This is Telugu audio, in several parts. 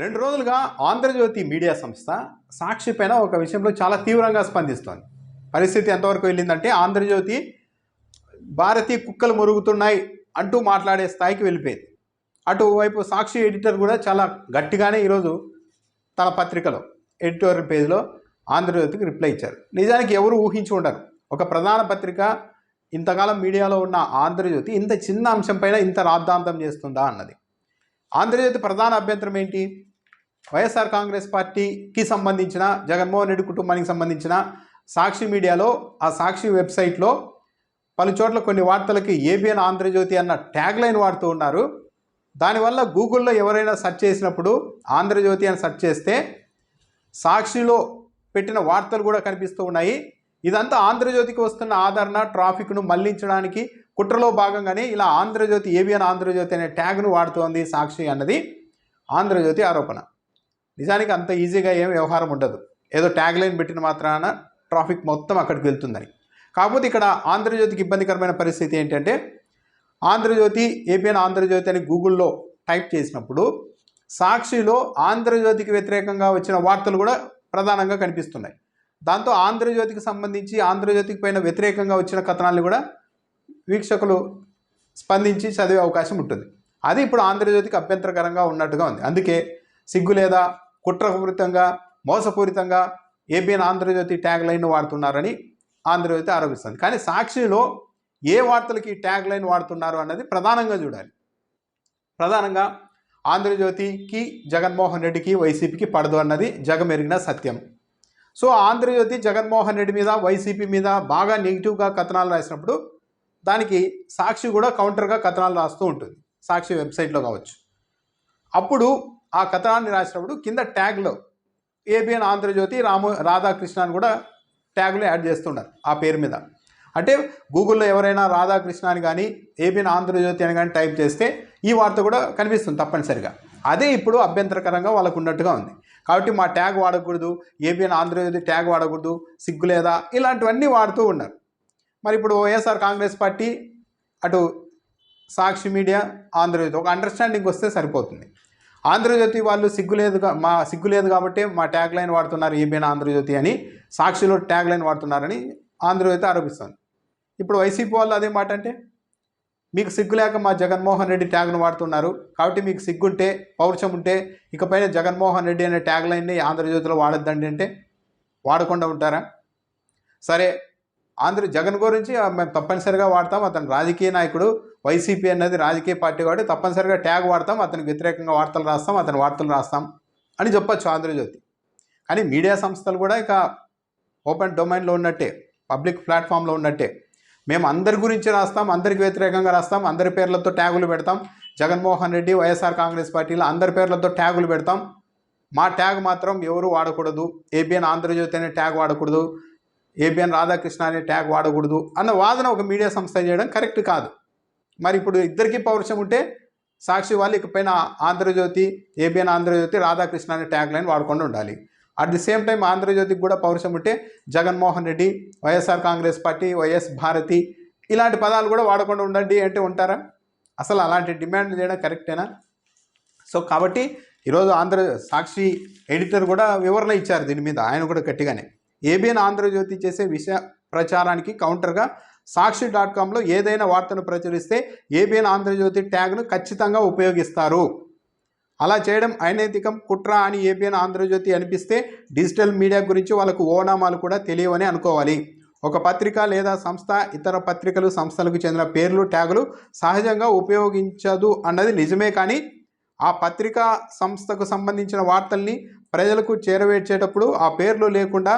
రెండు రోజులుగా ఆంధ్రజ్యోతి మీడియా సంస్థ సాక్షి పైన ఒక విషయంలో చాలా తీవ్రంగా స్పందిస్తోంది. పరిస్థితి ఎంతవరకు వెళ్ళిందంటే ఆంధ్రజ్యోతి భారతీయ కుక్కలు మురుగుతున్నాయి అంటూ మాట్లాడే స్థాయికి వెళ్ళిపోయింది. అటువైపు సాక్షి ఎడిటర్ కూడా చాలా గట్టిగానే ఈరోజు తన పత్రికలో ఎడిటోరియల్ పేజ్లో ఆంధ్రజ్యోతికి రిప్లై ఇచ్చారు. నిజానికి ఎవరు ఊహించి ఉండరు. ఒక ప్రధాన పత్రిక ఇంతకాలం మీడియాలో ఉన్న ఆంధ్రజ్యోతి ఇంత చిన్న అంశంపైన ఇంత రాద్ధాంతం చేస్తుందా అన్నది. ఆంధ్రజ్యోతి ప్రధాన అభ్యంతరం ఏంటి? వైఎస్ఆర్ కాంగ్రెస్ పార్టీకి సంబంధించిన జగన్మోహన్ రెడ్డి కుటుంబానికి సంబంధించిన సాక్షి మీడియాలో ఆ సాక్షి వెబ్సైట్లో పలు చోట్ల కొన్ని వార్తలకి ఏబిఎన్ ఆంధ్రజ్యోతి అన్న ట్యాగ్ లైన్ వాడుతూ ఉన్నారు. దానివల్ల గూగుల్లో ఎవరైనా సెర్చ్ చేసినప్పుడు ఆంధ్రజ్యోతి అని సెర్చ్ చేస్తే సాక్షిలో పెట్టిన వార్తలు కూడా కనిపిస్తూ ఉన్నాయి. ఇదంతా ఆంధ్రజ్యోతికి వస్తున్న ఆదరణ ట్రాఫిక్ను మళ్ళించడానికి కుట్రలో భాగంగానే ఇలా ఆంధ్రజ్యోతి ఏబిఎన్ ఆంధ్రజ్యోతి అనే ట్యాగ్ను వాడుతోంది సాక్షి అన్నది ఆంధ్రజ్యోతి ఆరోపణ. నిజానికి అంత ఈజీగా ఏం వ్యవహారం ఉండదు. ఏదో ట్యాగ్ లైన్ పెట్టిన మాత్రాన ట్రాఫిక్ మొత్తం అక్కడికి వెళ్తుందని. కాకపోతే ఇక్కడ ఆంధ్రజ్యోతికి ఇబ్బందికరమైన పరిస్థితి ఏంటంటే ఆంధ్రజ్యోతి ఏపీఎన్ ఆంధ్రజ్యోతి అని గూగుల్లో టైప్ చేసినప్పుడు సాక్షిలో ఆంధ్రజ్యోతికి వ్యతిరేకంగా వచ్చిన వార్తలు కూడా ప్రధానంగా కనిపిస్తున్నాయి. దాంతో ఆంధ్రజ్యోతికి సంబంధించి ఆంధ్రజ్యోతికి పైన వ్యతిరేకంగా వచ్చిన కథనాలను కూడా వీక్షకులు స్పందించి చదివే అవకాశం ఉంటుంది. అది ఇప్పుడు ఆంధ్రజ్యోతికి అభ్యంతరకరంగా ఉన్నట్టుగా ఉంది. అందుకే సిగ్గు లేదా కుట్రపూరితంగా మోసపూరితంగా ఏబిఎన్ ఆంధ్రజ్యోతి ట్యాగ్ లైన్ వాడుతున్నారని ఆంధ్రజ్యోతి ఆరోపిస్తుంది. కానీ సాక్షిలో ఏ వార్తలకి ట్యాగ్ లైన్ వాడుతున్నారు అన్నది ప్రధానంగా చూడాలి. ప్రధానంగా ఆంధ్రజ్యోతికి జగన్మోహన్ రెడ్డికి వైసీపీకి పడదు అన్నది జగమెరిగిన సత్యం. సో ఆంధ్రజ్యోతి జగన్మోహన్ రెడ్డి మీద వైసీపీ మీద బాగా నెగిటివ్గా కథనాలు రాసినప్పుడు దానికి సాక్షి కూడా కౌంటర్గా కథనాలు రాస్తూ ఉంటుంది. సాక్షి వెబ్సైట్లో కావచ్చు. అప్పుడు ఆ కథనాన్ని రాసినప్పుడు కింద ట్యాగ్లో ఏబిఎన్ ఆంధ్రజ్యోతి రాము రాధాకృష్ణ అని కూడా ట్యాగ్లో యాడ్ చేస్తున్నారు ఆ పేరు మీద. అంటే గూగుల్లో ఎవరైనా రాధాకృష్ణ అని కానీ ఏబిఎన్ ఆంధ్రజ్యోతి అని కానీ టైప్ చేస్తే ఈ వార్త కూడా కనిపిస్తుంది తప్పనిసరిగా. అదే ఇప్పుడు అభ్యంతరకరంగా వాళ్ళకు ఉన్నట్టుగా ఉంది. కాబట్టి మా ట్యాగ్ వాడకూడదు ఏబిఎన్ ఆంధ్రజ్యోతి ట్యాగ్ వాడకూడదు సిగ్గు లేదా ఇలాంటివన్నీ వాడుతూ ఉన్నారు. మరి ఇప్పుడు వైఎస్ఆర్ కాంగ్రెస్ పార్టీ అటు సాక్షి మీడియా ఆంధ్రజ్యోతి ఒక అండర్స్టాండింగ్ వస్తే సరిపోతుంది. ఆంధ్రజ్యోతి వాళ్ళు సిగ్గు లేదు మా సిగ్గు లేదు కాబట్టి మా ట్యాగ్ లైన్ వాడుతున్నారు ఈబీఎన్ ఆంధ్రజ్యోతి అని. సాక్షిలో ట్యాగ్ లైన్ వాడుతున్నారని ఆంధ్రజ్యోతి ఆరోపిస్తుంది. ఇప్పుడు వైసీపీ వాళ్ళు అదే మాట అంటే మీకు సిగ్గు లేక మా జగన్మోహన్ రెడ్డి ట్యాగ్ను వాడుతున్నారు కాబట్టి మీకు సిగ్గుంటే పౌరుషం ఉంటే ఇకపైన జగన్మోహన్ రెడ్డి అనే ట్యాగ్ లైన్ని ఆంధ్రజ్యోతిలో వాడొద్దండి అంటే వాడకుండా ఉంటారా? సరే ఆంధ్ర జగన్ గురించి మేము తప్పనిసరిగా వాడతాం. అతను రాజకీయ నాయకుడు. వైసీపీ అనేది రాజకీయ పార్టీ కాబట్టి తప్పనిసరిగా ట్యాగ్ వాడతాం. అతనికి వ్యతిరేకంగా వార్తలు రాస్తాం. అతని వార్తలు రాస్తాం అని చెప్పొచ్చు ఆంధ్రజ్యోతి. కానీ మీడియా సంస్థలు కూడా ఇక ఓపెన్ డొమైన్లో ఉన్నట్టే పబ్లిక్ ప్లాట్ఫామ్లో ఉన్నట్టే. మేము అందరి గురించి రాస్తాం అందరికి వ్యతిరేకంగా రాస్తాం అందరి పేర్లతో ట్యాగులు పెడతాం. జగన్మోహన్ రెడ్డి వైఎస్ఆర్ కాంగ్రెస్ పార్టీలో అందరి పేర్లతో ట్యాగులు పెడతాం. మా ట్యాగ్ మాత్రం ఎవరు వాడకూడదు. ఏబిఎన్ ఆంధ్రజ్యోతి అనే ట్యాగ్ వాడకూడదు. ఏబిఎన్ రాధాకృష్ణ అనే ట్యాగ్ వాడకూడదు అన్న వాదన ఒక మీడియా సంస్థ చేయడం కరెక్ట్ కాదు. మరి ఇప్పుడు ఇద్దరికీ పౌరుషం ఉంటే సాక్షి వాళ్ళు ఇకపైన ఆంధ్రజ్యోతి ఏబిఎన్ ఆంధ్రజ్యోతి రాధాకృష్ణ అనే ట్యాగ్ లైన్ వాడకుండా ఉండాలి. అట్ ది సేమ్ టైం ఆంధ్రజ్యోతికి కూడా పౌరుషం ఉంటే Jaganmohan Reddy YSR Congress party YS Bharathi ఇలాంటి పదాలు కూడా వాడకుండా ఉండండి అంటే ఉంటారా? అసలు అలాంటి డిమాండ్ చేయడం కరెక్టేనా? సో కాబట్టి ఈరోజు ఆంధ్ర సాక్షి ఎడిటర్ కూడా వివరణ ఇచ్చారు దీని మీద ఆయన కూడా గట్టిగానే. ఏబిఎన్ ఆంధ్రజ్యోతి చేసే విషయ ప్రచారానికి కౌంటర్గా సాక్షి డాట్ కామ్లో ఏదైనా వార్తను ప్రచురిస్తే ఏబిఎన్ ఆంధ్రజ్యోతి ట్యాగ్ను ఖచ్చితంగా ఉపయోగిస్తారు. అలా చేయడం అనైతికం. కుట్ర అని ఏబిఎన్ ఆంధ్రజ్యోతి అనిపిస్తే డిజిటల్ మీడియా గురించి వాళ్ళకు ఓనామాలు కూడా తెలియవని అనుకోవాలి. ఒక పత్రిక లేదా సంస్థ ఇతర పత్రికలు సంస్థలకు చెందిన పేర్లు ట్యాగులు సహజంగా ఉపయోగించదు అన్నది నిజమే కానీ ఆ పత్రికా సంస్థకు సంబంధించిన వార్తల్ని ప్రజలకు చేరవేర్చేటప్పుడు ఆ పేర్లు లేకుండా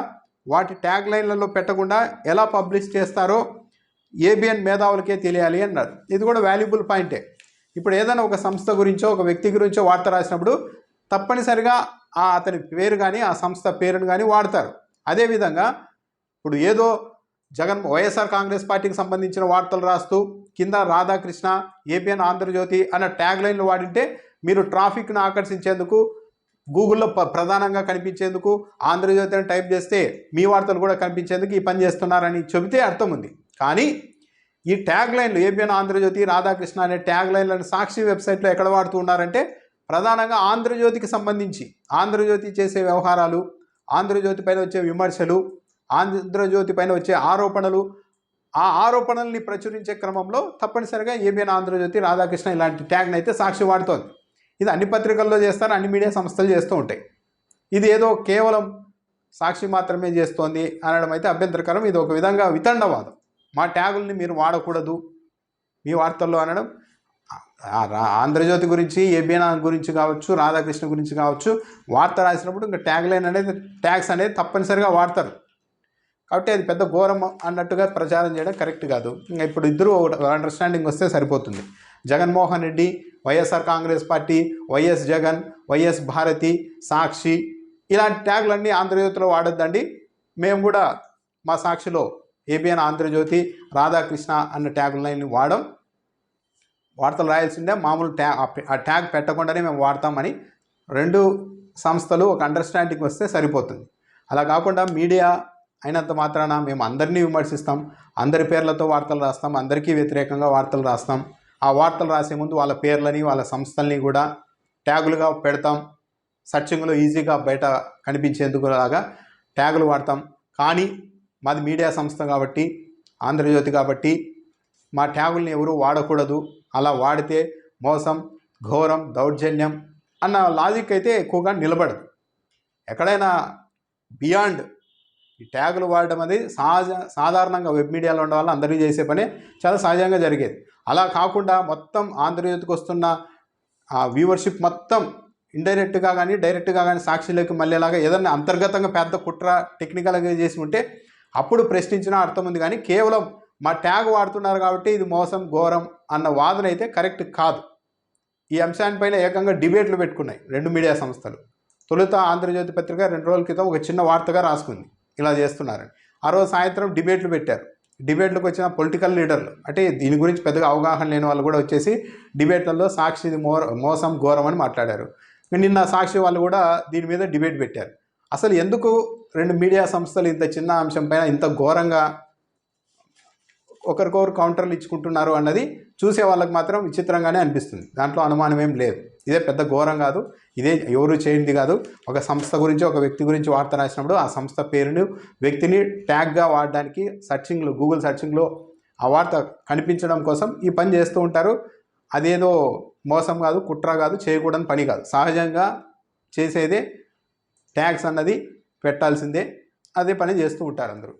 వాటి ట్యాగ్ లైన్లలో పెట్టకుండా ఎలా పబ్లిష్ చేస్తారో ఏబిఎన్ మేధావులకే తెలియాలి అన్నారు. ఇది కూడా వాల్యుబుల్ పాయింటే. ఇప్పుడు ఏదైనా ఒక సంస్థ గురించో ఒక వ్యక్తి గురించో వార్త రాసినప్పుడు తప్పనిసరిగా ఆ అతని పేరు కానీ ఆ సంస్థ పేరును కానీ వాడతారు. అదేవిధంగా ఇప్పుడు ఏదో జగన్ వైఎస్ఆర్ కాంగ్రెస్ పార్టీకి సంబంధించిన వార్తలు రాస్తూ కింద రాధాకృష్ణ ఏపీఎన్ ఆంధ్రజ్యోతి అన్న ట్యాగ్ లైన్లు వాడింటే మీరు ట్రాఫిక్ను ఆకర్షించేందుకు గూగుల్లో ప- ప్రధానంగా కనిపించేందుకు ఆంధ్రజ్యోతి అని టైప్ చేస్తే మీ వార్తలు కూడా కనిపించేందుకు ఈ పని చేస్తున్నారని చెబితే అర్థం ఉంది కానీ ఈ ట్యాగ్ లైన్లు ఏబిఎన్ ఆంధ్రజ్యోతి రాధాకృష్ణ అనే ట్యాగ్ లైన్లను సాక్షి వెబ్సైట్లో ఎక్కడ వాడుతూ ఉన్నారంటే ప్రధానంగా ఆంధ్రజ్యోతికి సంబంధించి ఆంధ్రజ్యోతి చేసే వ్యవహారాలు ఆంధ్రజ్యోతి పైన వచ్చే విమర్శలు ఆంధ్రజ్యోతి పైన వచ్చే ఆరోపణలు ఆ ఆరోపణల్ని ప్రచురించే క్రమంలో తప్పనిసరిగా ఏబిఎన్ ఆంధ్రజ్యోతి రాధాకృష్ణ ఇలాంటి ట్యాగ్ని అయితే సాక్షి వాడుతోంది. ఇది అన్ని పత్రికల్లో చేస్తారు అన్ని మీడియా సంస్థలు చేస్తూ ఉంటాయి. ఇది ఏదో కేవలం సాక్షి మాత్రమే చేస్తోంది అనడం అయితే అభ్యంతరకరం. ఇది ఒక విధంగా వితండవాదం. మా ట్యాగుల్ని మీరు వాడకూడదు మీ వార్తల్లో అనడం. ఆంధ్రజ్యోతి గురించి ఏబిఎన్ గురించి కావచ్చు రాధాకృష్ణ గురించి కావచ్చు వార్త రాసినప్పుడు ఇంకా ట్యాగ్ లైన్ అనేది ట్యాగ్స్ అనేది తప్పనిసరిగా వాడతారు. కాబట్టి అది పెద్ద ఘోరం అన్నట్టుగా ప్రచారం చేయడం కరెక్ట్ కాదు. ఇంకా ఇప్పుడు ఇద్దరు అండర్స్టాండింగ్ వస్తే సరిపోతుంది. Jaganmohan Reddy YSR Congress party YS Jagan YS Bharathi Sakshi. ఇలాంటి ట్యాగులన్నీ ఆంధ్రజ్యోతిలో వాడొద్దండి. మేము కూడా మా సాక్షిలో ఏబిఎన్ ఆంధ్రజ్యోతి రాధాకృష్ణ అన్న ట్యాగులన్నీ వాడడం వార్తలు రాయాల్సిందే మామూలు ట్యా ఆ ఆ ట్యాగ్ పెట్టకుండానే మేము వాడతామని రెండు సంస్థలు ఒక అండర్స్టాండింగ్ వస్తే సరిపోతుంది. అలా కాకుండా మీడియా అయినంత మాత్రాన మేము అందరినీ విమర్శిస్తాం అందరి పేర్లతో వార్తలు రాస్తాం అందరికీ వ్యతిరేకంగా వార్తలు రాస్తాం. ఆ వార్తలు రాసే ముందు వాళ్ళ పేర్లని వాళ్ళ సంస్థల్ని కూడా ట్యాగులుగా పెడతాం. సర్చింగ్లో ఈజీగా బయట కనిపించేందుకు లాగా ట్యాగులు వాడతాం. కానీ మాది మీడియా సంస్థ కాబట్టి ఆంధ్రజ్యోతి కాబట్టి మా ట్యాగుల్ని ఎవరూ వాడకూడదు. అలా వాడితే మోసం ఘోరం దౌర్జన్యం అన్న లాజిక్ అయితే ఎక్కువగా నిలబడదు. ఎక్కడైనా బియాండ్ ఈ ట్యాగులు వాడడం అనేది సహజ సాధారణంగా వెబ్ మీడియాలో ఉండడం వల్ల అందరికీ చేసే పని చాలా సహజంగా జరిగేది. అలా కాకుండా మొత్తం ఆంధ్రజ్యోతికి వస్తున్న ఆ వ్యూవర్షిప్ మొత్తం ఇండైరెక్ట్గా కానీ డైరెక్ట్గా కానీ సాక్షిలోకి మళ్ళీలాగా ఏదైనా అంతర్గతంగా పెద్ద కుట్ర టెక్నికల్గా చేసి ఉంటే అప్పుడు ప్రశ్నించిన అర్థం ఉంది. కానీ కేవలం మా ట్యాగ్ వాడుతున్నారు కాబట్టి ఇది మోసం ఘోరం అన్న వాదన అయితే కరెక్ట్ కాదు. ఈ అంశాన్నిపైన ఏకంగా డిబేట్లు పెట్టుకున్నాయి రెండు మీడియా సంస్థలు. తొలుత ఆంధ్రజ్యోతి పత్రిక రెండు రోజుల క్రితం ఒక చిన్న వార్తగా రాసుకుంది. ఇలా చేస్తున్నారని ఆ రోజు సాయంత్రం డిబేట్లు పెట్టారు. డిబేట్లకు వచ్చిన పొలిటికల్ లీడర్లు అంటే దీని గురించి పెద్దగా అవగాహన లేని వాళ్ళు కూడా వచ్చేసి డిబేట్లలో సాక్షి మోర మో మోసం ఘోరం అని మాట్లాడారు. నిన్న సాక్షి వాళ్ళు కూడా దీని మీద డిబేట్ పెట్టారు. అసలు ఎందుకు రెండు మీడియా సంస్థలు ఇంత చిన్న అంశం పైన ఇంత ఘోరంగా ఒకరికొకరు కౌంటర్లు ఇచ్చుకుంటున్నారు అన్నది చూసే వాళ్ళకి మాత్రం విచిత్రంగానే అనిపిస్తుంది. దాంట్లో అనుమానం ఏం లేదు. ఇదే పెద్ద ఘోరం కాదు. ఇదే ఎవరు చేయండి కాదు. ఒక సంస్థ గురించి ఒక వ్యక్తి గురించి వార్త రాసినప్పుడు ఆ సంస్థ పేరుని వ్యక్తిని ట్యాగ్గా వాడడానికి సర్చింగ్లో గూగుల్ సర్చింగ్లో ఆ వార్త కనిపించడం కోసం ఈ పని చేస్తూ ఉంటారు. అదేదో మోసం కాదు కుట్ర కాదు చేయకూడని పని కాదు. సహజంగా చేసేదే ట్యాగ్స్ అన్నది పెట్టాల్సిందే. అదే పని చేస్తూ ఉంటారు అందరూ.